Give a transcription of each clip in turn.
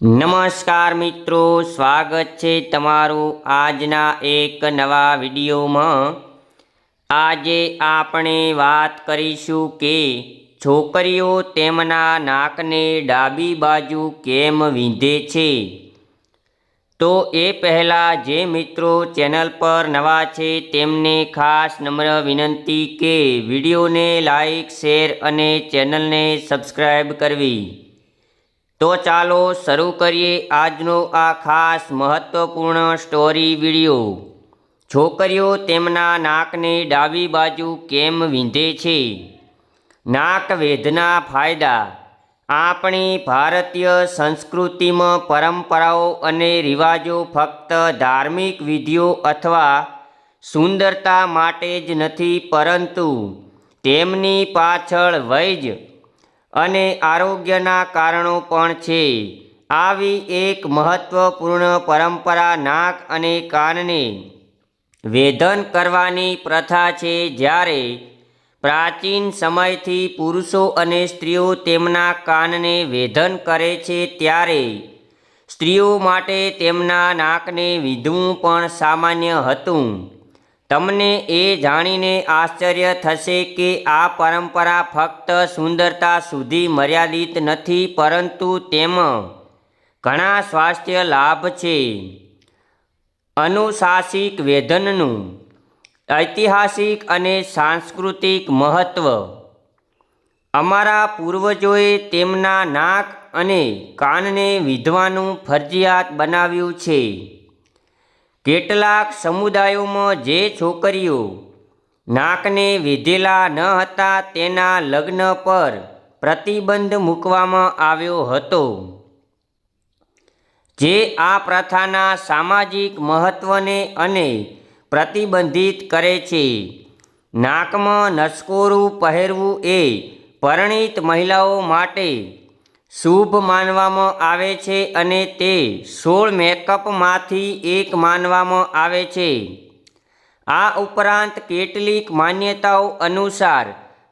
નમસ્કાર મિત્રો, સ્વાગત છે તમારું આજના એક નવા વિડીયોમાં. આજે આપણે વાત કરીશું કે છોકરીઓ તેમના નાકને ડાબી બાજુ કેમ વીંધે છે? તો એ પહેલાં જે મિત્રો ચેનલ પર નવા છે તેમને ખાસ નમ્ર વિનંતી કે વિડીયોને લાઈક, શેર અને ચેનલને સબસ્ક્રાઈબ કરવી. તો ચાલો શરૂ કરીએ આજનો આ ખાસ મહત્વપૂર્ણ સ્ટોરી વીડિયો છોકરીઓ તેમના નાકને ડાબી બાજુ કેમ વીંધે છે? નાક વેધના ફાયદા. આપણી ભારતીય સંસ્કૃતિમાં પરંપરાઓ અને રિવાજો ફક્ત ધાર્મિક વિધિઓ અથવા સુંદરતા માટે જ નથી, પરંતુ તેમની પાછળ વૈજ અને આરોગ્યના કારણો પણ છે. આવી એક મહત્વપૂર્ણ પરંપરા નાક અને કાનને વેધન કરવાની પ્રથા છે જ્યારે પ્રાચીન સમયથી પુરુષો અને સ્ત્રીઓ તેમના કાનને વેધન કરે છે ત્યારે સ્ત્રીઓ માટે તેમના નાકને વિધવું પણ સામાન્ય હતું. તમને એ જાણીને આશ્ચર્ય થશે કે આ પરંપરા ફક્ત સુંદરતા સુધી મર્યાદિત નથી, પરંતુ તેમાં ઘણા સ્વાસ્થ્ય લાભ છે. અનુશાસિક વેધનનું ઐતિહાસિક અને સાંસ્કૃતિક મહત્ત્વ અમારા પૂર્વજોએ તેમના નાક અને કાનને વિધવાનું ફરજિયાત બનાવ્યું છે. કેટલાક સમુદાયોમાં જે છોકરીઓ નાકને વિધેલા ન હતા તેના લગ્ન પર પ્રતિબંધ મૂકવામાં આવ્યો હતો. જે આ પ્રથાના સામાજિક મહત્ત્વને અને પ્રતિબંધિત કરે છે. નાકમાં નસકોરું પહેરવું એ પરણિત મહિલાઓ માટે શુભ માનવામાં આવે છે અને તે સોળ મેકઅપમાંથી એક માનવામાં આવે છે. આ ઉપરાંત કેટલીક માન્યતાઓ અનુસાર,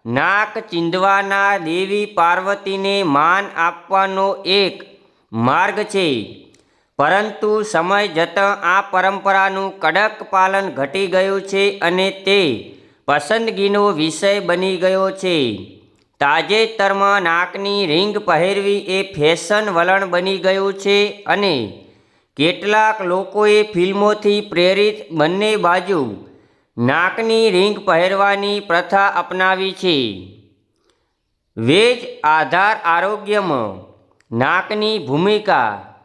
નાક ચીંધવાના દેવી પાર્વતીને માન આપવાનો એક માર્ગ છે. પરંતુ સમય જતાં આ પરંપરાનું કડક પાલન ઘટી ગયું છે અને તે પસંદગીનો વિષય બની ગયો છે. તાજેતરમાં નાકની રિંગ પહેરવી એ ફેશન વલણ બની ગયું છે અને કેટલાક લોકોએ ફિલ્મોથી પ્રેરિત બંને બાજુ નાકની રિંગ પહેરવાની પ્રથા અપનાવી છે. વેજ આધાર આરોગ્યમાં નાકની ભૂમિકા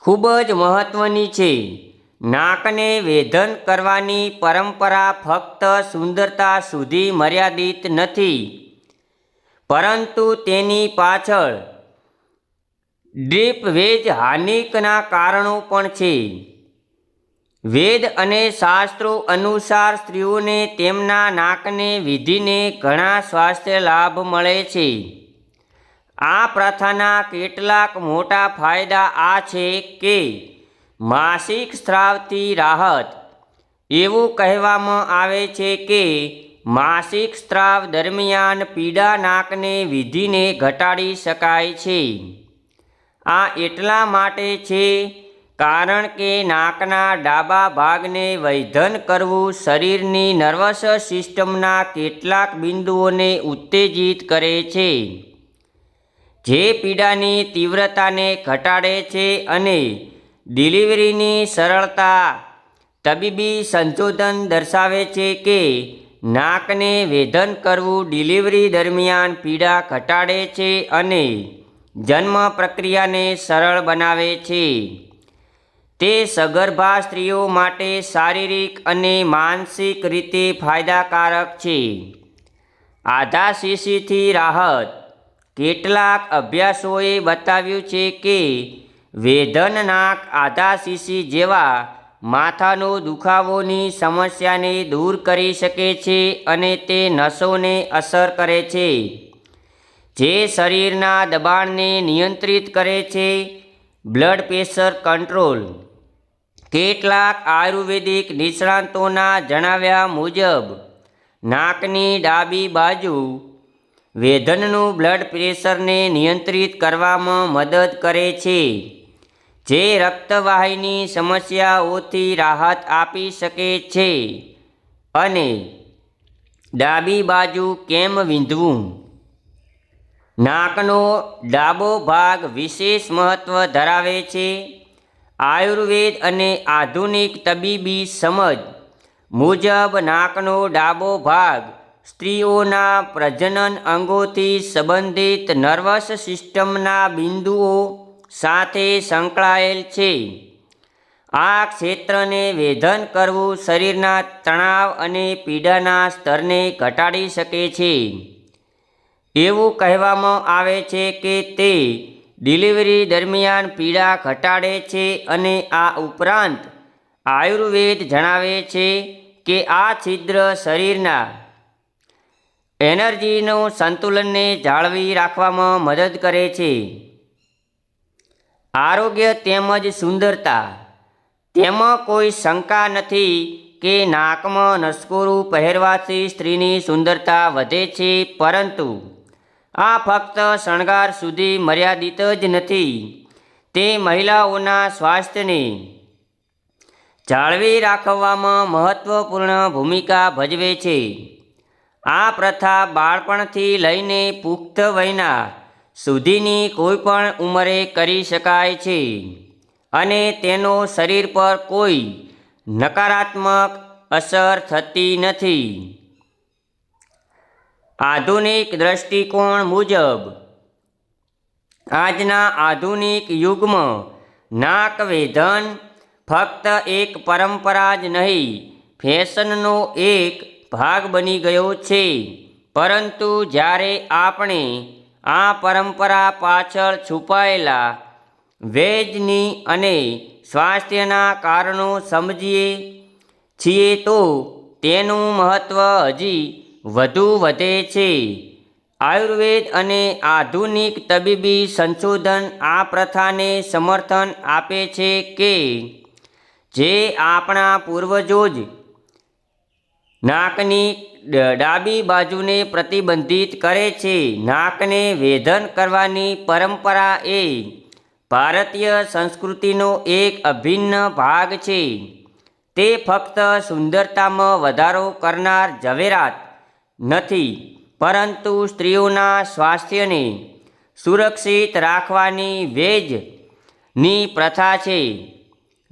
ખૂબ જ મહત્ત્વની છે. નાકને વેધન કરવાની પરંપરા ફક્ત સુંદરતા સુધી મર્યાદિત નથી. પરંતુ તેની પાછળ ડ્રીપ વેજ હાનિકના કારણો પણ છે. વેદ અને શાસ્ત્રો અનુસાર સ્ત્રીઓને તેમના નાકને વિધિને ઘણા સ્વાસ્થ્ય લાભ મળે છે. આ પ્રથાના કેટલાક મોટા ફાયદા આ છે કે માસિક સ્ત્રાવથી રાહત. એવું કહેવામાં આવે છે કે માસિક સ્ત્રાવ દરમિયાન પીડા નાકને વિધિને ઘટાડી શકાય છે. આ એટલા માટે છે કારણ કે નાકના ડાબા ભાગને વૈધન કરવું શરીરની નર્વસ સિસ્ટમના કેટલાક બિંદુઓને ઉત્તેજિત કરે છે. જે પીડાની તીવ્રતાને ઘટાડે છે અને ડિલિવરીની સરળતા તબીબી સંશોધન દર્શાવે છે કે નાકને વેધન કરવું ડિલિવરી દરમિયાન પીડા ઘટાડે છે અને જન્મ પ્રક્રિયાને સરળ બનાવે છે. તે સગર્ભા સ્ત્રીઓ માટે શારીરિક અને માનસિક રીતે ફાયદાકારક છે. આધા શીશીથી રાહત. કેટલાક અભ્યાસોએ બતાવ્યું છે કે વેધન નાક આધા શીશી જેવા માથાનો દુખાવોની સમસ્યાને દૂર કરી શકે છે અને તે નસોને અસર કરે છે. જે શરીરના દબાણને નિયંત્રિત કરે છે, બ્લડ પ્રેશર કંટ્રોલ. કેટલાક આયુર્વેદિક નિષ્ણાતોના જણાવ્યા મુજબ, નાકની ડાબી બાજુ વેધનનું બ્લડ પ્રેશરને નિયંત્રિત કરવામાં મદદ કરે છે. જે રક્તવાહિની સમસ્યાઓથી રાહત આપી શકે છે અને ડાબી બાજુ કેમ વિંધવું? નાકનો ડાબો ભાગ વિશેષ મહત્વ ધરાવે છે. આયુર્વેદ અને આધુનિક તબીબી સમજ મુજબ નાકનો ડાબો ભાગ સ્ત્રીઓના પ્રજનન અંગોથી સંબંધિત નર્વસ સિસ્ટમના બિંદુઓ સાથે સંકળાયેલ છે. આ ક્ષેત્રને વેધન કરવું શરીરના તણાવ અને પીડાના સ્તરને ઘટાડી શકે છે. એવું કહેવામાં આવે છે કે તે ડિલિવરી દરમિયાન પીડા ઘટાડે છે અને આ ઉપરાંત આયુર્વેદ જણાવે છે કે આ છિદ્ર શરીરના એનર્જીનું સંતુલનને જાળવી રાખવામાં મદદ કરે છે. આરોગ્ય તેમજ સુંદરતા. તેમાં કોઈ શંકા નથી કે નાકમાં નસકોરું પહેરવાથી સ્ત્રીની સુંદરતા વધે છે, પરંતુ આ ફક્ત શણગાર સુધી મર્યાદિત જ નથી. તે મહિલાઓના સ્વાસ્થ્યને જાળવી રાખવામાં મહત્વપૂર્ણ ભૂમિકા ભજવે છે. આ પ્રથા બાળપણથી લઈને પુખ્ત વયના સુધીની કોઈપણ ઉંમરે કરી શકાય છે અને તેનો શરીર પર કોઈ નકારાત્મક અસર થતી નથી. આધુનિક દૃષ્ટિકોણ મુજબ, આજના આધુનિક યુગમાં નાકવેધન ફક્ત એક પરંપરા જ નહીં, ફેશનનો એક ભાગ બની ગયો છે. પરંતુ જ્યારે આપણે આ પરંપરા પાછળ છુપાયેલા વેજની અને સ્વાસ્થ્યના કારણો સમજીએ છીએ તો તેનું મહત્ત્વ હજી વધુ વધે છે. આયુર્વેદ અને આધુનિક તબીબી સંશોધન આ પ્રથાને સમર્થન આપે છે કે જે આપણા પૂર્વજો જ નાકની ડાબી બાજુને પ્રતિબંધિત કરે છે. નાકને વેધન કરવાની પરંપરા એ ભારતીય સંસ્કૃતિનો એક અભિન્ન ભાગ છે. તે ફક્ત સુંદરતામાં વધારો કરનાર ઝવેરાત નથી, પરંતુ સ્ત્રીઓના સ્વાસ્થ્યને સુરક્ષિત રાખવાની વેજની પ્રથા છે.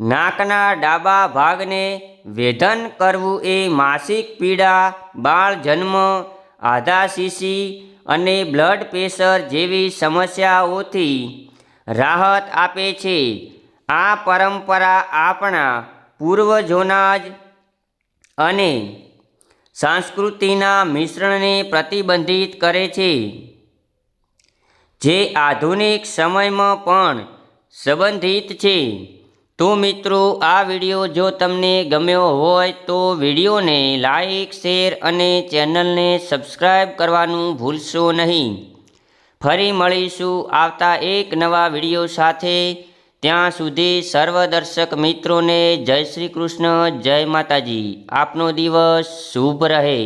નાકના ડાબા ભાગને વેધન કરવું એ માસિક પીડા, બાળ જન્મ આધાશીશી અને બ્લડ પ્રેશર જેવી સમસ્યાઓથી રાહત આપે છે. આ પરંપરા આપણા પૂર્વજોના જ અને સંસ્કૃતિના મિશ્રણને પ્રતિબંધિત કરે છે. જે આધુનિક સમયમાં પણ સંબંધિત છે. તો મિત્રો, આ વીડિયો જો તમને ગમ્યો હોય તો વિડીયોને લાઈક, શેર અને ચેનલને સબસ્ક્રાઈબ કરવાનું ભૂલશો નહીં. ફરી મળીશું આવતા એક નવા વીડિયો સાથે. ત્યાં સુધી સર્વ દર્શક મિત્રોને જય શ્રી કૃષ્ણ, જય માતાજી. આપનો દિવસ શુભ રહે.